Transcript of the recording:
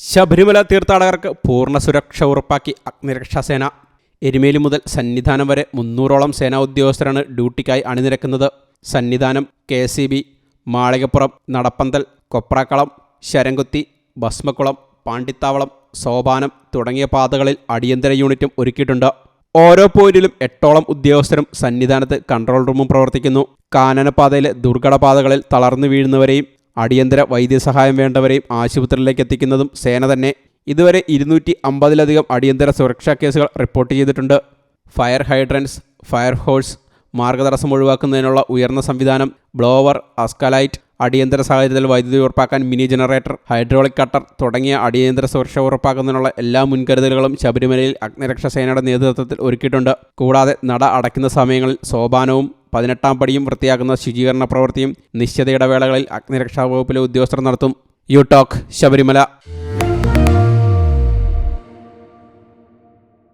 ശബരിമല തീർത്ഥാടകർക്ക് പൂർണ സുരക്ഷ ഉറപ്പാക്കി അഗ്നിരക്ഷാസേന എരുമേലി മുതൽ സന്നിധാനം വരെ മുന്നൂറോളം സേനാ ഉദ്യോഗസ്ഥരാണ് ഡ്യൂട്ടിക്കായി അണിനിരക്കുന്നത്. Sannidhanam K C B Malikappuram Nadappanthal Koprakkalam Saramkuthi Bhasmakkulam Pandithavalam Sopanam തുടങ്ങിയ പാതകളിൽ അടിയന്തര യൂണിറ്റും ഒരുക്കിയിട്ടുണ്ട്. ഓരോ പോയിന്റിലും എട്ടോളം ഉദ്യോഗസ്ഥരും സന്നിധാനത്ത് കൺട്രോൾ റൂമും പ്രവർത്തിക്കുന്നു. കാനനപാതയിലെ ദുർഘടപാതകളിൽ തളർന്നു വീഴുന്നവരെയും അടിയന്തര വൈദ്യസഹായം വേണ്ടവരെയും ആശുപത്രിയിലേക്ക് എത്തിക്കുന്നതും സേന തന്നെ. ഇതുവരെ ഇരുന്നൂറ്റി അമ്പതിലധികം അടിയന്തര സുരക്ഷാ കേസുകൾ റിപ്പോർട്ട് ചെയ്തിട്ടുണ്ട്. ഫയർ ഹൈഡ്രൻസ് ഫയർ ഹോഴ്സ് മാർഗതടസ്സം ഒഴിവാക്കുന്നതിനുള്ള ഉയർന്ന സംവിധാനം ബ്ലോവർ അസ്കലൈറ്റ് അടിയന്തര സാഹചര്യത്തിൽ വൈദ്യുതി ഉറപ്പാക്കാൻ മിനി ജനറേറ്റർ ഹൈഡ്രോളിക് കട്ടർ തുടങ്ങിയ അടിയന്തര സുരക്ഷ ഉറപ്പാക്കുന്നതിനുള്ള എല്ലാ മുൻകരുതലുകളും ശബരിമലയിൽ അഗ്നിരക്ഷാ സേനയുടെ നേതൃത്വത്തിൽ ഒരുക്കിയിട്ടുണ്ട്. കൂടാതെ നട അടയ്ക്കുന്ന സമയങ്ങളിൽ സോപാനവും പതിനെട്ടാം പടിയും വൃത്തിയാക്കുന്ന ശുചീകരണ പ്രവൃത്തിയും നിശ്ചിത ഇടവേളകളിൽ അഗ്നിരക്ഷാ വകുപ്പിലെ ഉദ്യോഗസ്ഥർ നടത്തും. You talk Sabarimala.